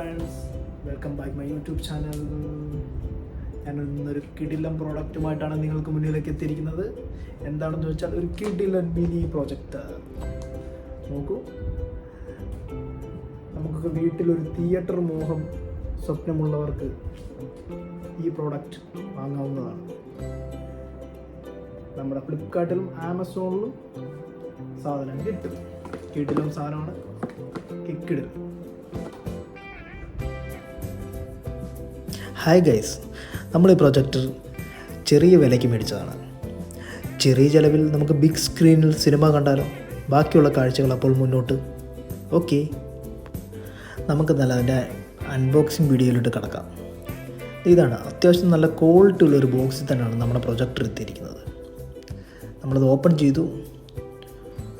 Friends welcome back my YouTube channel ഞാൻ ഇന്നൊരു കിടിലം പ്രോഡക്റ്റുമായിട്ടാണ് നിങ്ങൾക്ക് മുന്നിലേക്ക് എത്തിയിരിക്കുന്നത്. എന്താണെന്ന് ചോദിച്ചാൽ ഒരു കിടിലൻ മിനി പ്രോജക്റ്റ് നോക്കൂ. നമുക്ക് വീട്ടിലൊരു തിയേറ്റർ മോഹം സ്വപ്നമുള്ളവർക്ക് ഈ പ്രോഡക്റ്റ് വാങ്ങാവുന്നതാണ്. നമ്മുടെ ഫ്ലിപ്കാർട്ടിലും ആമസോണിലും സാധനം കിട്ടും. കിടിലും സാധനമാണ്. കിക്കിടും. ഹായ് ഗൈസ് നമ്മൾ ഈ പ്രൊജക്ടർ ചെറിയ വിലയ്ക്ക് മേടിച്ചതാണ്. ചെറിയ ചിലവിൽ നമുക്ക് ബിഗ് സ്ക്രീനിൽ സിനിമ കണ്ടാലോ? ബാക്കിയുള്ള കാഴ്ചകൾ അപ്പോൾ മുന്നോട്ട്. ഓക്കെ നമുക്ക് നല്ല അതിന്റെ അൺബോക്സിങ് വീഡിയോയിലോട്ട് കിടക്കാം. ഇതാണ് അത്യാവശ്യം നല്ല ക്വാളിറ്റി ഉള്ള ഒരു ബോക്സിൽ തന്നെയാണ് നമ്മുടെ പ്രൊജക്ടർ എത്തിയിരിക്കുന്നത്. നമ്മളത് ഓപ്പൺ ചെയ്തു.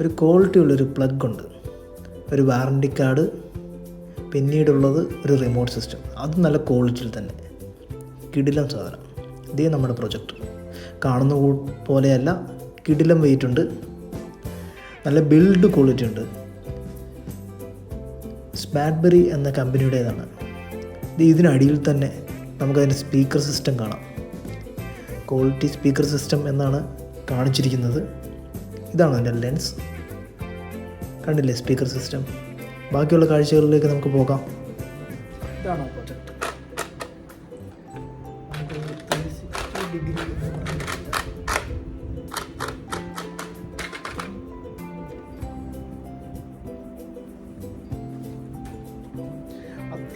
ഒരു ക്വാളിറ്റി ഉള്ളൊരു പ്ലഗ് ഉണ്ട്. ഒരു വാറണ്ടി കാർഡ് പിന്നീടുള്ളത് ഒരു റിമോട്ട് സിസ്റ്റം അത് നല്ല ക്വാളിറ്റിയിൽ തന്നെ. കിടിലം സാധനം. ഇതേ നമ്മുടെ പ്രൊജക്റ്റ് കാണുന്ന പോലെയല്ല കിടിലം വെയിറ്റ് ഉണ്ട്. നല്ല ബിൽഡ് ക്വാളിറ്റി ഉണ്ട്. സ്മാർട്ട്ബെറി എന്ന കമ്പനിയുടേതാണ്. ഇത് ഇതിനടിയിൽ തന്നെ നമുക്കതിന്റെ സ്പീക്കർ സിസ്റ്റം കാണാം. ക്വാളിറ്റി സ്പീക്കർ സിസ്റ്റം എന്നാണ് കാണിച്ചിരിക്കുന്നത്. ഇതാണ് അതിന്റെ ലെൻസ് കണ്ടില്ലേ സ്പീക്കർ സിസ്റ്റം ബാക്കിയുള്ള കാഴ്ചകളിലേക്ക് നമുക്ക് പോകാം. ഇതാണ് പ്രൊജക്ട്.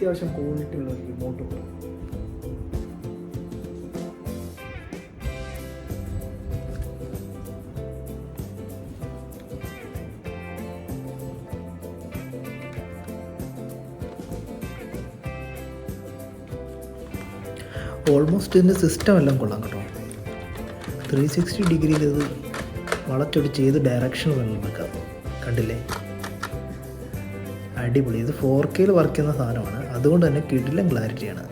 അത്യാവശ്യം ക്വാളിറ്റി ഉള്ള ഒരു റിമോട്ട് ഉണ്ട്. ഓൾമോസ്റ്റ് ഇതിന്റെ സിസ്റ്റം എല്ലാം കൊള്ളാം കേട്ടോ. ത്രീ സിക്സ്റ്റി ഡിഗ്രിയിൽ ഇത് വളച്ചൊടിച്ച് ഏത് ഡയറക്ഷൻ വേണമെങ്കിൽ വെക്കാം. കണ്ടില്ലേ? അടിപൊളി. ഇത് ഫോർ കെയിൽ വർക്ക് ചെയ്യുന്ന സാധനമാണ്. അതുകൊണ്ട് തന്നെ കിടിലം ക്ലാരിറ്റിയാണ്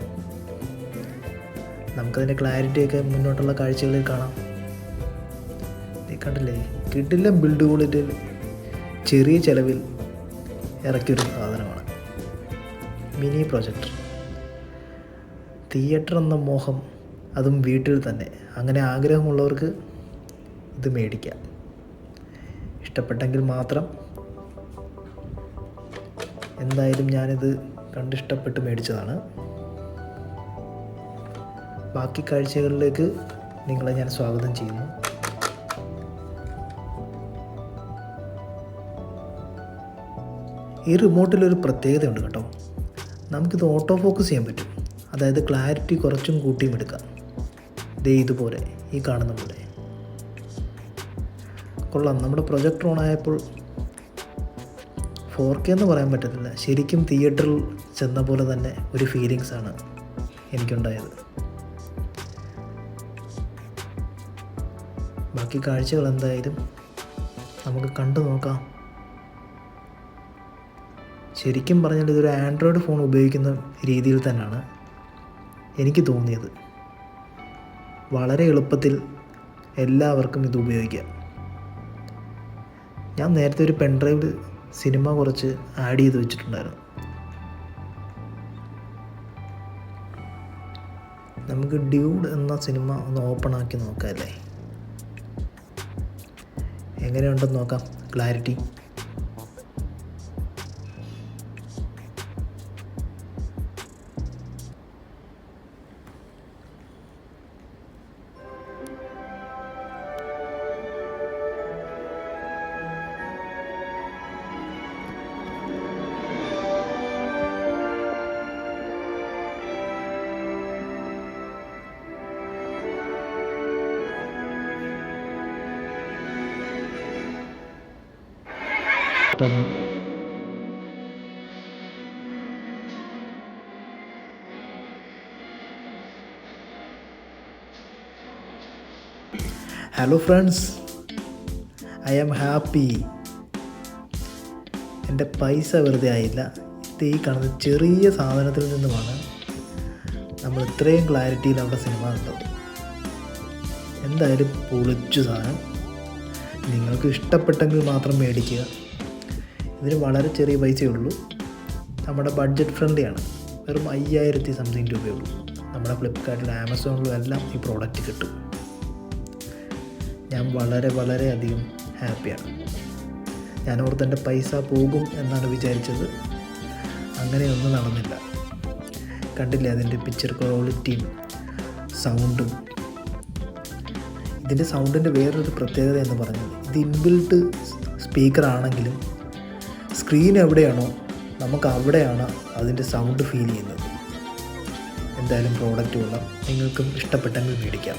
നമുക്കതിന്റെ ക്ലാരിറ്റിയൊക്കെ മുന്നോട്ടുള്ള കാഴ്ചകളിൽ കാണാം. നീ കണ്ടില്ലേ? കിടിലം ബിൽഡ് ക്വാളിറ്റിയിൽ ചെറിയ ചിലവിൽ ഇറക്കിയൊരു സാധനമാണ്. മിനി പ്രൊജക്ടർ തിയേറ്റർ എന്ന മോഹം അതും വീട്ടിൽ തന്നെ. അങ്ങനെ ആഗ്രഹമുള്ളവർക്ക് ഇത് മേടിക്കാം. ഇഷ്ടപ്പെട്ടെങ്കിൽ മാത്രം എന്തായാലും ഞാനിത് കണ്ടിഷ്ടപ്പെട്ട് മേടിച്ചതാണ്. ബാക്കി കാഴ്ചകളിലേക്ക് നിങ്ങളെ ഞാൻ സ്വാഗതം ചെയ്യുന്നു. ഈ റിമോട്ടിലൊരു പ്രത്യേകതയുണ്ട് കേട്ടോ. നമുക്കിത് ഓട്ടോ ഫോക്കസ് ചെയ്യാൻ പറ്റും. അതായത് ക്ലാരിറ്റി കുറച്ചും കൂട്ടിയും എടുക്കാം. ദേ ഇതുപോലെ ഈ കാണുന്ന പോലെ. കൊള്ളാം നമ്മുടെ പ്രൊജക്ടർ ഓൺ ആയപ്പോൾ ഫോർ കെ എന്ന് പറയാൻ പറ്റത്തില്ല. ശരിക്കും തിയേറ്ററിൽ ചെന്ന പോലെ തന്നെ ഒരു ഫീലിങ്സ് ആണ് എനിക്കുണ്ടായത്. ബാക്കി കാഴ്ചകൾ എന്തായാലും നമുക്ക് കണ്ടു നോക്കാം. ശരിക്കും പറഞ്ഞാൽ ഇതൊരു ആൻഡ്രോയിഡ് ഫോൺ ഉപയോഗിക്കുന്ന രീതിയിൽ തന്നെയാണ് എനിക്ക് തോന്നിയത്. വളരെ എളുപ്പത്തിൽ എല്ലാവർക്കും ഇത് ഉപയോഗിക്കാം. ഞാൻ നേരത്തെ ഒരു പെൻഡ്രൈവിൽ സിനിമ കുറച്ച് ആഡ് ചെയ്ത് വെച്ചിട്ടുണ്ടായിരുന്നു. നമുക്ക് ഡ്യൂഡ് എന്ന സിനിമ ഒന്ന് ഓപ്പൺ ആക്കി നോക്കാം അല്ലേ? എങ്ങനെയുണ്ടെന്ന് നോക്കാം. Clarity hello friends I am happy എന്റെ പൈസ വെറുതെ ആയില്ല. ഇത് ഈ കാണുന്ന ചെറിയ സാധനത്തിൽ നിന്നുമാണ് നമ്മൾ ഇത്രയും ക്ലാരിറ്റിയിൽ അവിടെ സിനിമ കണ്ടത്. എന്തായാലും പൊളിച്ചു സാധനം. നിങ്ങൾക്ക് ഇഷ്ടപ്പെട്ടെങ്കിൽ മാത്രം മേടിക്കുക. ഇതിന് വളരെ ചെറിയ പൈസയേ ഉള്ളൂ നമ്മുടെ ബഡ്ജറ്റ് ഫ്രണ്ട്ലിയാണ് വെറും അയ്യായിരത്തി സംതിങ് രൂപയേ ഉള്ളൂ നമ്മുടെ ഫ്ലിപ്കാർട്ടിലും ആമസോണിലും എല്ലാം ഈ പ്രോഡക്റ്റ് കിട്ടും. ഞാൻ വളരെ വളരെ അധികം ഹാപ്പിയാണ് ഞാൻ ഓർത്ത് എന്റെ പൈസ പോകും എന്നാണ് വിചാരിച്ചത്. അങ്ങനെയൊന്നും നടന്നില്ല. കണ്ടില്ലേ അതിന്റെ പിക്ചർ ക്വാളിറ്റിയും സൗണ്ടും ഇതിന്റെ സൗണ്ടിന്റെ വേറൊരു പ്രത്യേകത എന്ന് പറഞ്ഞത് ഇത് ഇൻബിൽട്ട് സ്പീക്കർ ആണെങ്കിലും സ്ക്രീൻ എവിടെയാണോ നമുക്ക് അവിടെയാണ് അതിന്റെ സൗണ്ട് ഫീൽ ചെയ്യുന്നത്. എന്തായാലും പ്രോഡക്റ്റ് കൊള്ളാം നിങ്ങൾക്കും ഇഷ്ടപ്പെട്ടെങ്കിൽ മേടിക്കാം.